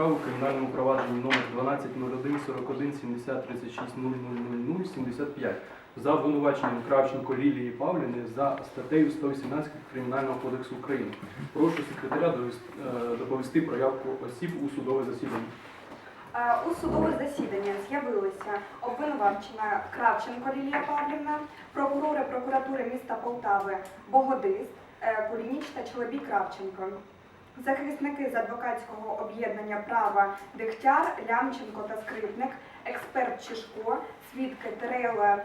справи в кримінальному провадженні номер 1201 41 70 36 0000 75 за обвинуваченням Кравченко Лілії Павліни за статтею 118 Кримінального кодексу України. Прошу секретаря е, доповісти про явку осіб у судове засідання. Е, У судове засідання з'явилися обвинувачена Кравченко Лілія Павлівна, прокурори прокуратури міста Полтави Богодист, е, Кулініч та Чоловік Кравченко. Захисники з адвокатського об'єднання права Дегтяр, Лямченко та Скрипник, експерт Чишко, свідки Терела,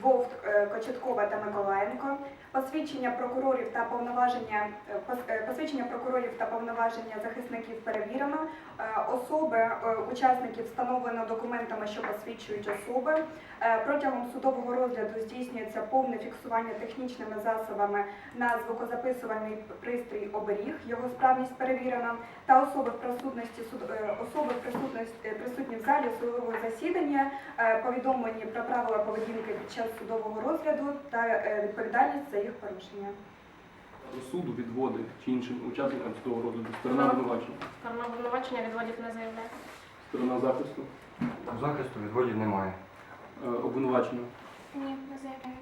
Вовт, е, Кочеткова та Миколаєнко, посвідчення прокурорів та повноваження е, е, посвідчення прокурорів та повноваження захисників перевірено. Е, Особи учасників встановлено документами, що посвідчують особи. Протягом судового розгляду здійснюється повне фіксування технічними засобами на звукозаписувальний пристрій оберіг. Його справність перевірена. Та особи в присутності суд- особи в присутності присутні в залі судового засідання повідомлені про правила поведінки під час судового розгляду та відповідальність їх порушення. До суду відводи чи іншим учасникам судового розгляду. Сторона обвинувачення, Сторона обвинувачення відводів не заявляє. сторона захисту, Захисту відводів немає. е, обвинувачена. Ні, не заявляє.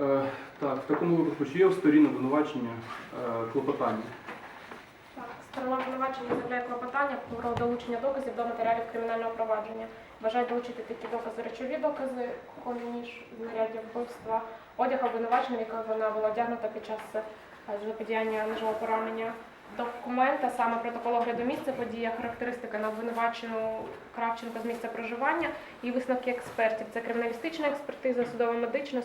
Е, Так, в такому випадку, чи є у сторін обвинувачення е, клопотання? Так, сторона обвинувачення заявляє клопотання про долучення доказів до матеріалів кримінального провадження. Бажає долучити такі докази, речові докази, колі ніж знаряддя вбивства, одяг обвинувачення, який вона була одягнута під час е, заподіяння ножового поранення. Документа, саме протокол огляду місця події, характеристика на обвинувачену Кравченко з місця проживання і висновки експертів. Це криміналістична експертиза, судово-медична,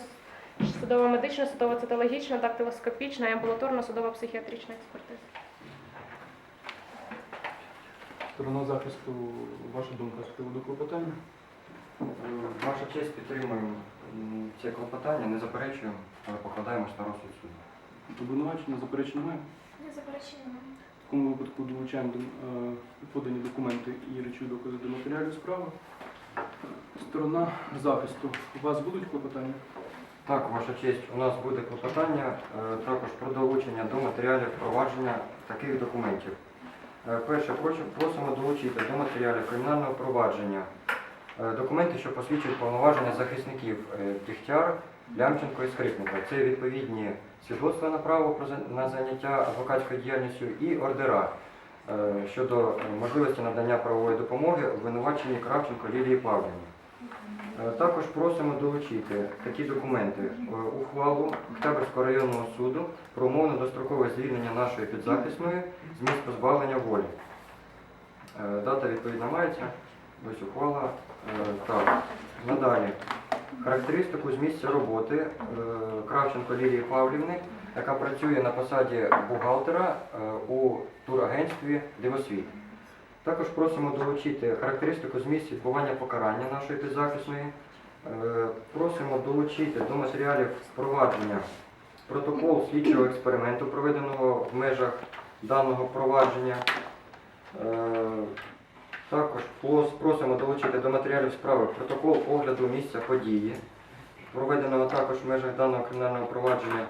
судово-медична, судово-цитологічна, дактилоскопічна і амбулаторно-судово-психіатрична експертиза. Сторона захисту, ваша думка з приводу клопотання? Е, Ваша честь підтримуємо це клопотання, не заперечуємо, але покладаємось на розсуд суду. Обвинувачення заперечень немає? Не заперечення. В такому випадку долучаємо е, подані документи і речові докази до матеріалів справи. Сторона захисту. У вас будуть клопотання? Так, ваша честь, у нас буде клопотання е, також про долучення до матеріалів провадження таких документів. Е, Перше, прошу- просимо долучити до матеріалів кримінального провадження документи, що посвідчують повноваження захисників е, Тихтяр, Лямченко і Скрипника. Це відповідні свідоцтва на право на заняття адвокатською діяльністю і ордера е, щодо е, можливості надання правової допомоги обвинуваченій Кравченко Лілії Павлівні. Е, Також просимо долучити такі документи. Е, Ухвалу Октябрьського районного суду про умовно дострокове звільнення нашої підзахисної з місць позбавлення волі. Е, Дата відповідна мається. Ось ухвала. Е, Так, надалі. Характеристику з місця роботи е, Кравченко Лілії Павлівни, яка працює на посаді бухгалтера е, у турагентстві Дивосвіт. Також просимо долучити характеристику з місць відбування покарання нашої підзахисної. Просимо долучити до матеріалів впровадження протокол слідчого експерименту, проведеного в межах даного провадження. Е, Також просимо долучити до матеріалів справи протокол огляду місця події, проведеного також в межах даного кримінального провадження.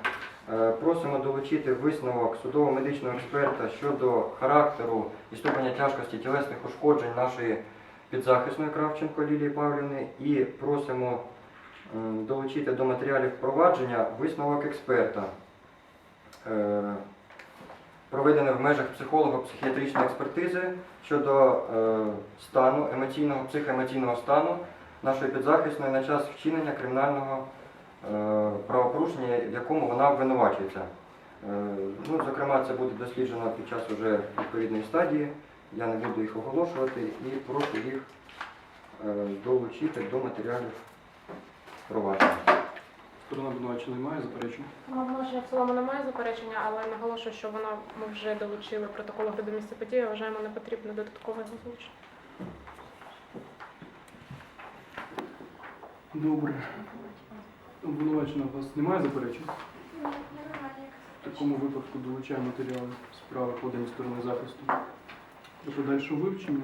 Е, Просимо долучити висновок судово-медичного експерта щодо характеру і ступеня тяжкості тілесних ушкоджень нашої підзахисної Кравченко Лілії Павлівни і просимо долучити до матеріалів провадження висновок експерта, проведений в межах психолого-психіатричної експертизи щодо е, стану емоційного, психоемоційного стану нашої підзахисної на час вчинення кримінального е, правопорушення, в якому вона обвинувачується. Е, Ну, зокрема, це буде досліджено під час уже відповідної стадії. Я не буду їх оголошувати і прошу їх долучити до матеріалів провадження. Сторона обвинувачення немає заперечень? Обвинувачення в цілому немає заперечення, але наголошую, що вона ми вже долучили протокол огляду місця події, вважаємо не потрібно додаткового озвучення. Добре. Обвинувачення у вас немає заперечень? В такому випадку долучаємо матеріали справи подані сторони захисту до подальшого вивчення.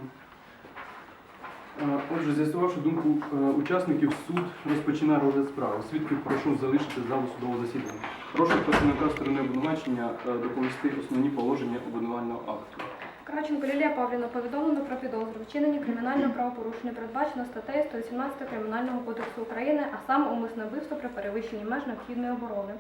Е, Отже, з'ясувавши думку е, учасників, суд розпочинає розгляд справи. Свідків прошу залишити залу судового засідання. Прошу представника сторони обвинувачення е, доповісти основні положення обвинувального акту. Кравченко Лілія Павлівна повідомлено про підозру вчинення кримінального правопорушення, передбачено статтею 118 Кримінального кодексу України, а саме умисне вбивство при перевищенні меж необхідної оборони.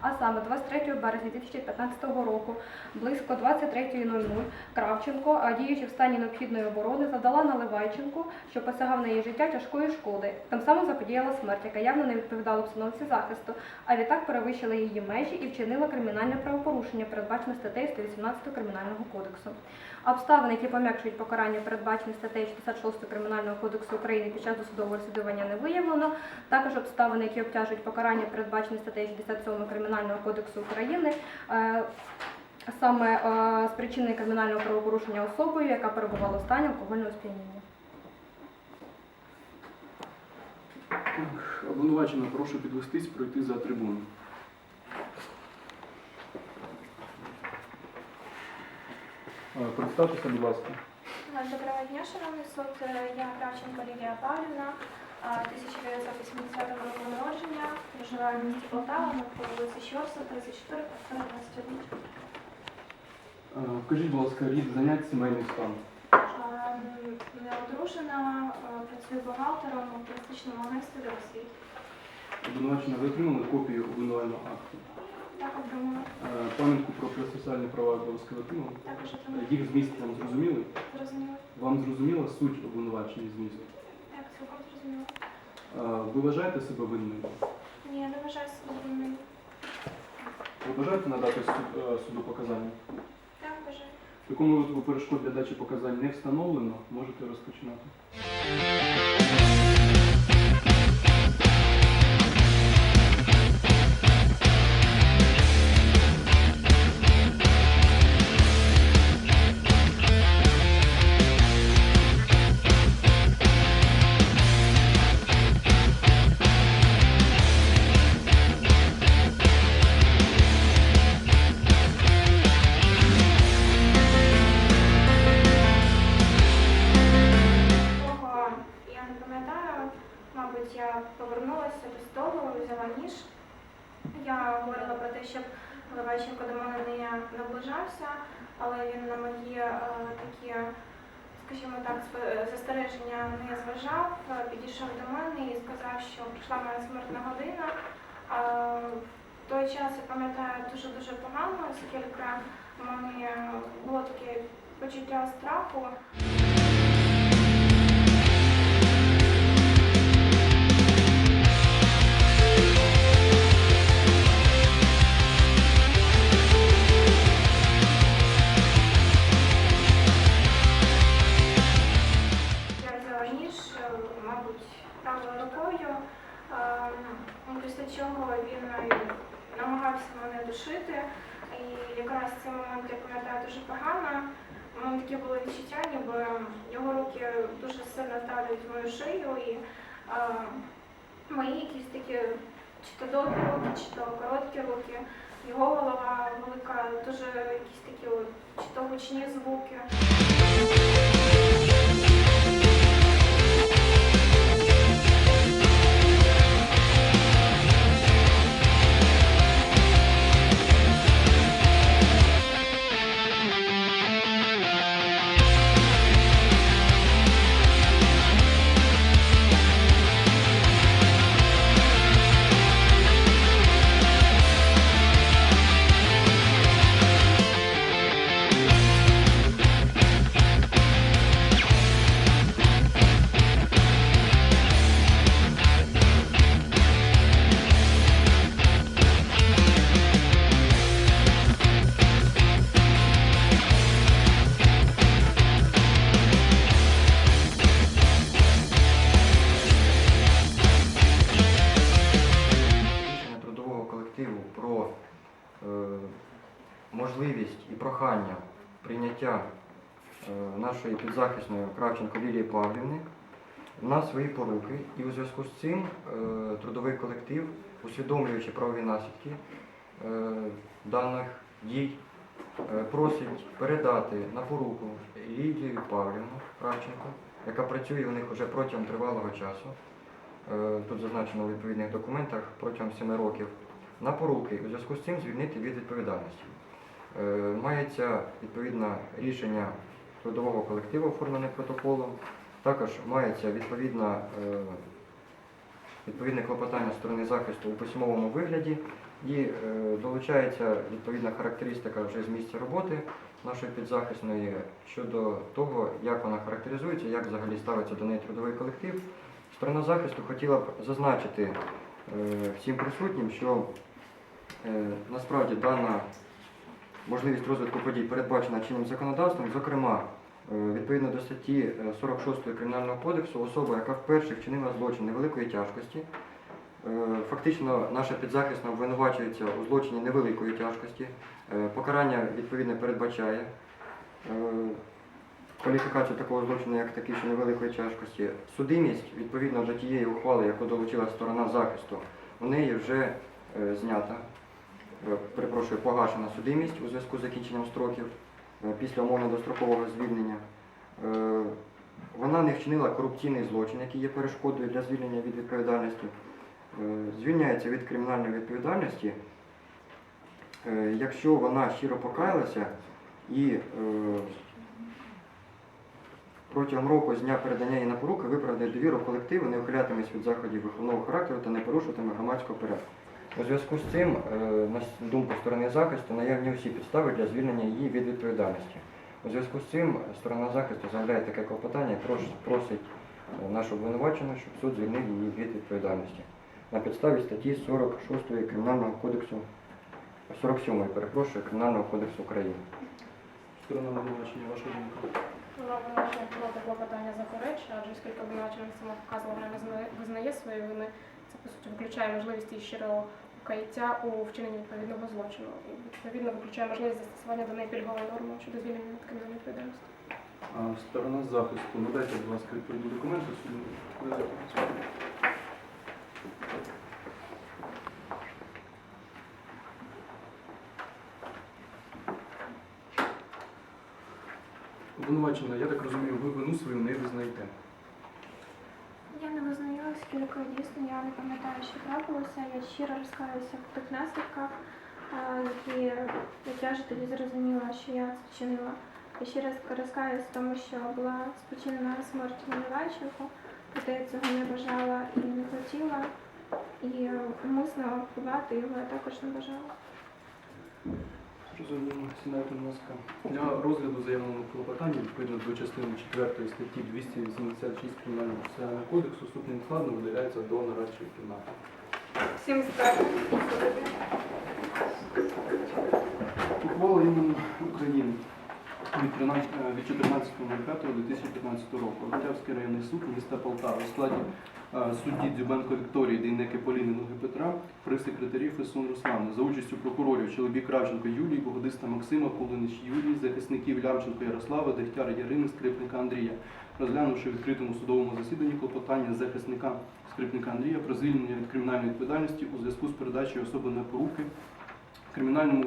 А саме 23 березня 2015 року, близько 23.00, Кравченко, діючи в стані необхідної оборони, завдала Наливайченку, що посягав на її життя тяжкої шкоди. Тим самим заподіяла смерть, яка явно не відповідала обстановці захисту, а відтак перевищила її межі і вчинила кримінальне правопорушення, передбачене статтею 118 Кримінального кодексу. Обставини, які пом'якшують покарання, передбачені статтею 66 Кримінального кодексу України під час досудового розслідування не виявлено. Також обставини, які обтяжують покарання, передбачені статтею 67 Кримінального кодексу України. е, Саме е, спричинене кримінального правопорушення особою, яка перебувала в стані алкогольного сп'яніння. Так, Обвинувачена, прошу підвестись, пройти за трибуну. Представтеся, будь ласка. Доброго дня, шановний суд. Я Кравченко Лілія Павлівна, 1980 року народження, проживаю в місті Полтава, на вулиці Щорса, 34, квартира 21. Е, Вкажіть, будь ласка, рід занять сімейний стан. Я одружена, працюю бухгалтером у туристичному агентстві до освіти. Обвинувачена, ви отримали копію обвинувального акту. Так отримала, Е, Пам'ятку про процесуальні права обов'язково отримали. також Е, отримала. Їх зміст вам зрозуміли? Зрозуміла. Вам зрозуміла суть обвинувачення змісту? Так, цілком зрозуміла. Е, Ви вважаєте себе винною? Ні, я не вважаю себе винною. Ви бажаєте надати суд- е, суду показання? Так, вважаю. В такому випадку перешкод для дачі показань не встановлено, можете розпочинати. Мабуть, я повернулася до столу, взяла ніж. Я говорила про те, щоб Левайченко до мене не наближався, але він на мої е, такі, скажімо так, застереження не зважав, е, підійшов до мене і сказав, що прийшла моя смертна година. Е, в той час я пам'ятаю дуже-дуже погано, оскільки в мене було таке почуття страху. Чого він е, намагався мене душити. І якраз цей момент я пам'ятаю дуже погано. У мене таке було відчуття, ніби його руки дуже сильно давлять в мою шию і е, мої якісь такі чи то довгі руки, чи то короткі руки. Його голова велика, дуже якісь такі чи то гучні звуки. Можливість і прохання прийняття е, нашої підзахисної Кравченко Лілії Павлівни на свої поруки. І у зв'язку з цим е, трудовий колектив, усвідомлюючи правові наслідки е, даних дій, просить передати на поруку Лідію Павлівну Кравченко, яка працює у них вже протягом тривалого часу. Тут зазначено у відповідних документах протягом 7 років на поруки, у зв'язку з цим звільнити від відповідальності. Е, Мається відповідне рішення трудового колективу, оформлене протоколом. Також мається відповідна, е, відповідне клопотання сторони захисту у письмовому вигляді і е, долучається відповідна характеристика вже з місця роботи нашої підзахисної щодо того, як вона характеризується, як взагалі ставиться до неї трудовий колектив. Сторона захисту хотіла б зазначити всім присутнім, що насправді дана можливість розвитку подій передбачена чинним законодавством, зокрема, е, відповідно до статті е, 46 Кримінального кодексу, особа, яка вперше вчинила злочин невеликої тяжкості, е, фактично наша підзахисна обвинувачується у злочині невеликої тяжкості, е, покарання відповідно передбачає. е, Кваліфікацію такого злочину, як такий, що невеликої тяжкості, судимість відповідно до тієї ухвали, яку долучила сторона захисту, у неї вже е, знята. е, перепрошую, погашена судимість у зв'язку з закінченням строків е, після умовно дострокового звільнення. Е, Вона не вчинила корупційний злочин, який є перешкодою для звільнення від відповідальності. Е, Звільняється від кримінальної відповідальності, е, якщо вона щиро покаялася і е, протягом року з дня передання її на поруки виправдає довіру колективу, не ухилятиметься від заходів виховного характеру та не порушуватиме громадського порядку. У зв'язку з цим, е, на думку сторони захисту, наявні всі підстави для звільнення її від відповідальності. У зв'язку з цим сторона захисту заявляє таке клопотання, і просить е, нашу обвинувачену, щоб суд звільнив її від відповідальності на підставі статті 46 Кримінального кодексу, 47, перепрошую, Кримінального кодексу України. Сторона обвинувачення, ваша думка. Вона обвинувачення проти клопотання заперечує, адже оскільки обвинувачення сама показувала, вона визнає, визнає свої вини, по суті виключає можливість її щирого покаяття у вчиненні відповідного злочину. І відповідно виключає можливість застосування до неї пільгової норми щодо звільнення від кримінальної відповідальності. Сторона захисту, надайте, будь ласка, відповідні документи. Обвинувачена, я так розумію, ви вину свою не визнаєте. Оскільки дійсно я не пам'ятаю, що трапилося. Я щиро розкаюся в тих наслідках, які як я вже тоді зрозуміла, що я це вчинила. Я щиро розкаюся в тому, що була спричинена смерть Винуваченко, проте я цього не бажала і не хотіла. І е, умисно вбивати його я також не бажала. Сідайте, будь ласка. Для розгляду заявленого клопотання відповідно до частини 4 статті 286 Кримінального процесуального кодексу ступень складно виділяється до нарадчої кімнати. Всім судити. Ухвала імені України від 13 е, 14.05.2015 року. Готявський районний суд міста Полтава у складі е, судді Дзюбенко Вікторії, Дейнеки Поліни Ноги Петра, при секретарі Фесун Руслана за участю прокурорів Чоловік Кравченко Юлії, Богодиста Максима, Кулинич Юлії, захисників Лямченко Ярослава, Дегтяр Ярини, Скрипника Андрія, розглянувши відкритому судовому засіданні клопотання захисника Скрипника Андрія про звільнення від кримінальної відповідальностті у зв'язку з передачею особи на поруки кримінальному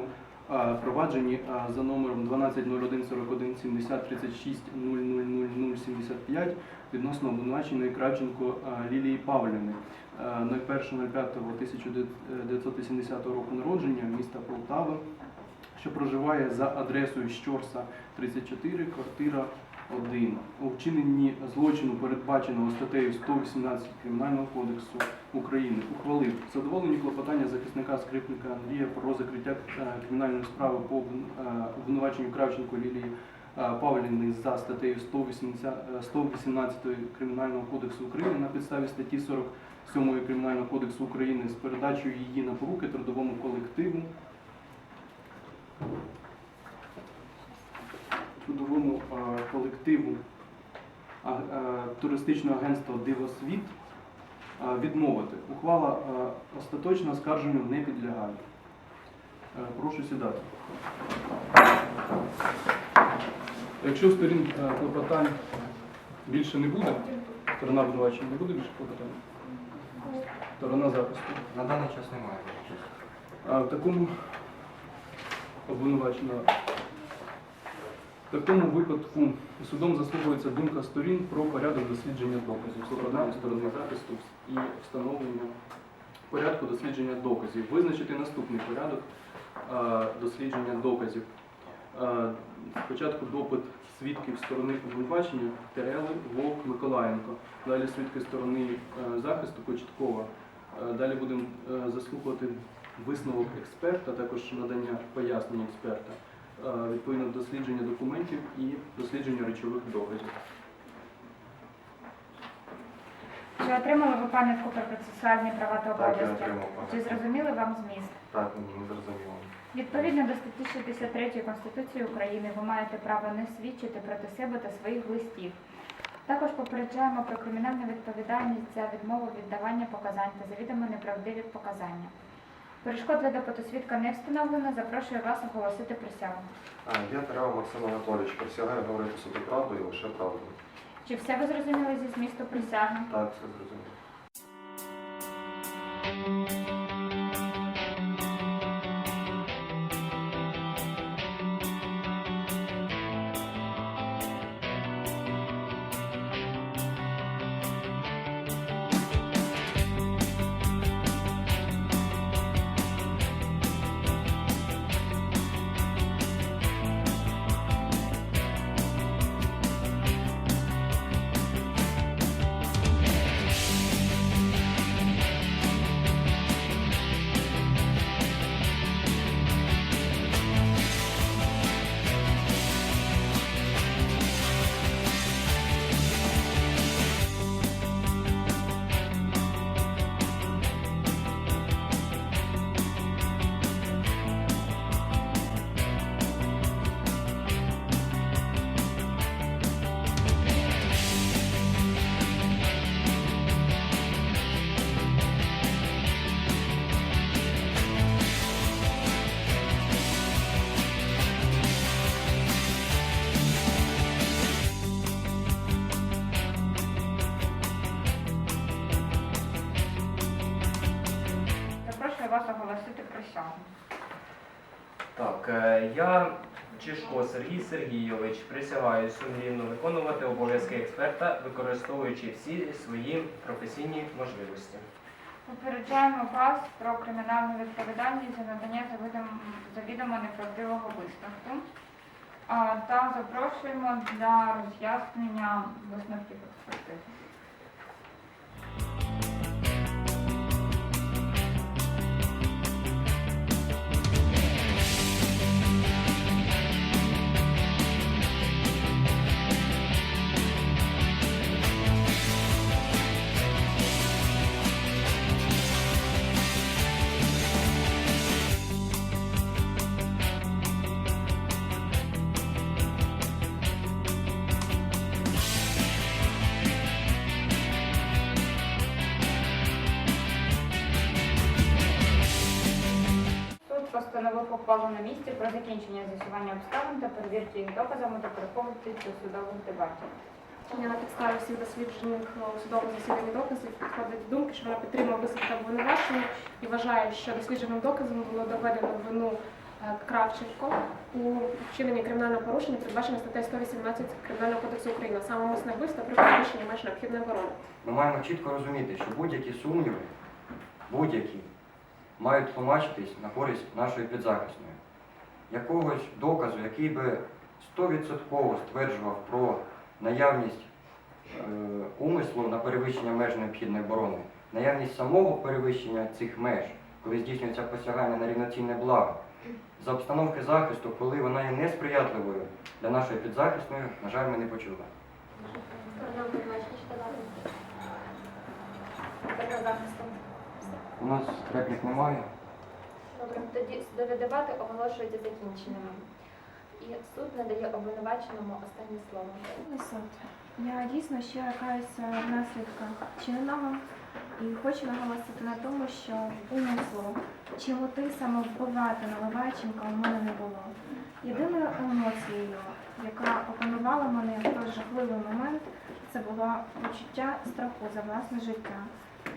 провадженні за номером 1201 41 70 36 000075 відносно обвинуваченої Кравченко Лілії Павлівни. А, 01.05.1980 року народження міста Полтава, що проживає за адресою Щорса 34, квартира 1. У вчиненні злочину, передбаченого статтею 118 Кримінального кодексу України, ухвалив задоволені клопотання захисника скрипника Андрія про закриття е, кримінальної справи по е, обвинуваченню Кравченко Лілії е, Павлівни за статтею 180, е, 118 Кримінального кодексу України на підставі статті 47 Кримінального кодексу України з передачею її на поруки трудовому колективу трудовому е, колективу е, туристичного агентства Дивосвіт е, відмовити. Ухвала е, остаточно оскарженню не підлягає. Прошу сідати. Якщо сторін клопотань більше не буде, сторона обвинувачення не буде більше клопотань, сторона захисту. На даний час немає. А в такому обвинувачено. В такому випадку судом заслуговується думка сторін про порядок дослідження доказів, складання сторони захисту і встановлення порядку дослідження доказів. Визначити наступний порядок дослідження доказів. Спочатку допит свідків сторони обвинувачення Терели, Вовк, Миколаєнко. Далі свідки сторони е, захисту Кочеткова. Е, Далі будемо е, заслухати висновок експерта, також надання пояснень експерта, відповідно дослідження документів і дослідження речових доказів. Чи отримали ви пам'ятку про процесуальні права та Так, я обов'язки? отримав Чи пам'ятку. зрозуміли вам зміст? Так, не зрозуміло. Відповідно до статті 63 Конституції України ви маєте право не свідчити проти себе та своїх близьких. Також попереджаємо про кримінальну відповідальність за відмову від давання показань та завідомо неправдиві показання. Перешкод для допиту свідка не встановлено. Запрошую вас оголосити присягу. Я Тарава Максим Анатолійович, присягаю говорити собі правду і лише правду. Чи все ви зрозуміли зі змісту присяги? Так, все зрозуміло. Так, е, я Чишко Сергій Сергійович присягаю сумлінно виконувати обов'язки експерта, використовуючи всі свої професійні можливості. Попереджаємо вас про кримінальну відповідальність за надання завідомо, неправдивого висновку. Та запрошуємо для роз'яснення висновків експертизи. Постановив ухвалу на місці про закінчення з'ясування обставин та перевірки їх доказами та переходити до судових дебатів. Я На підставі всіх досліджених у судовому засіданні доказів підходить до думки, що вона підтримує висновки обвинувачення і вважає, що дослідженим доказом було доведено вину е, Кравченко у вчиненні кримінального порушення, передбачено статтею 118 Кримінального кодексу України, саме умисне вбивство при перевищенні меж необхідної оборони. Ми маємо чітко розуміти, що будь-які сумніви, будь-які, мають тлумачитись на користь нашої підзахисної. Якогось доказу, який би 100% стверджував про наявність е, умислу на перевищення меж необхідної оборони, наявність самого перевищення цих меж, коли здійснюється посягання на рівноцінне благо, за обстановки захисту, коли вона є несприятливою для нашої підзахисної, на жаль, ми не почули. У нас реплік немає. Добре, тоді судові дебати оголошуються закінченими. І суд надає обвинуваченому останнє слово. Суд. Я дійсно ще каюся в наслідках чиненого і хочу наголосити на тому, що умислу чи мети саме вбивати Наливайченка у мене не було. Єдиною емоцією, яка опанувала мене в той жахливий момент, це було почуття страху за власне життя.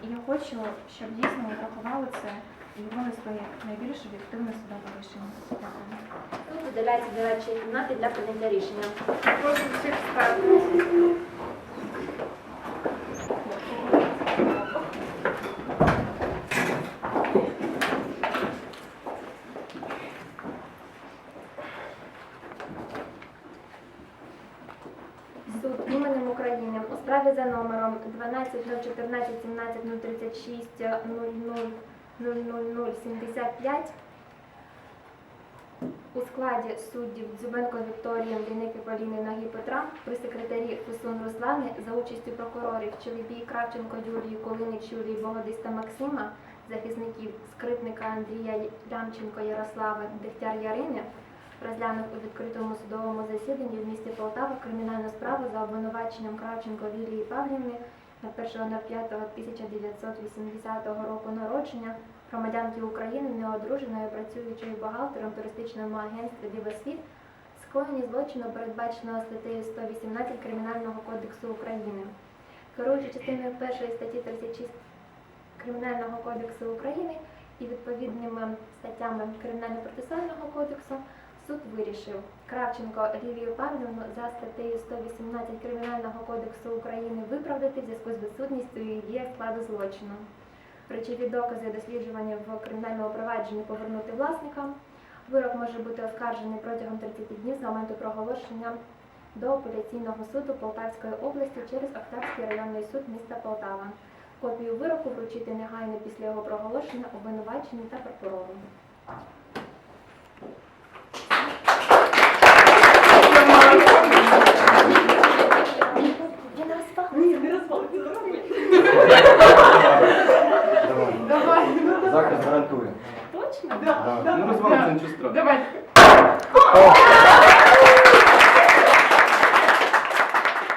І я хочу, щоб дійсно ви врахували це і винесли найбільш об'єктивне судове рішення. Дякую. Суд виділяється до речі кімнати для прийняття рішення. Прошу всіх стати. Справи за номером 12.014 17.036 00 00075 у складі суддів Дзюбенко Вікторії, Мліники Поліни Нагі Петра при секретарі Фусун Руслани за участю прокурорів Чолібій Кравченко Юлії Колинич Юлії Богодиста Максима, захисників скрипника Андрія Лямченко Ярослава Дегтяр Ярини розглянув у відкритому судовому засіданні в місті Полтава кримінальну справу за обвинуваченням Кравченко Лілії Павлівни на 1.05.1980 року народження громадянки України, неодруженою, працюючою бухгалтером туристичному агентстві Дивосвіт, скоєні злочину, передбаченого статтею 118 Кримінального кодексу України. Керуючи частиною першої статті 36 Кримінального кодексу України і відповідними статтями Кримінально-процесуального кодексу, суд вирішив Кравченко Лілію Павлівну за статтею 118 Кримінального кодексу України виправдати в зв'язку з відсутністю її складу злочину. Речові докази досліджування в кримінальному провадженні повернути власникам. Вирок може бути оскаржений протягом 30 днів з моменту проголошення до апеляційного суду Полтавської області через Октябрський районний суд міста Полтава. Копію вироку вручити негайно після його проголошення обвинуваченню та прокурору. Да, да, ну, розвалиться, нічого страшного.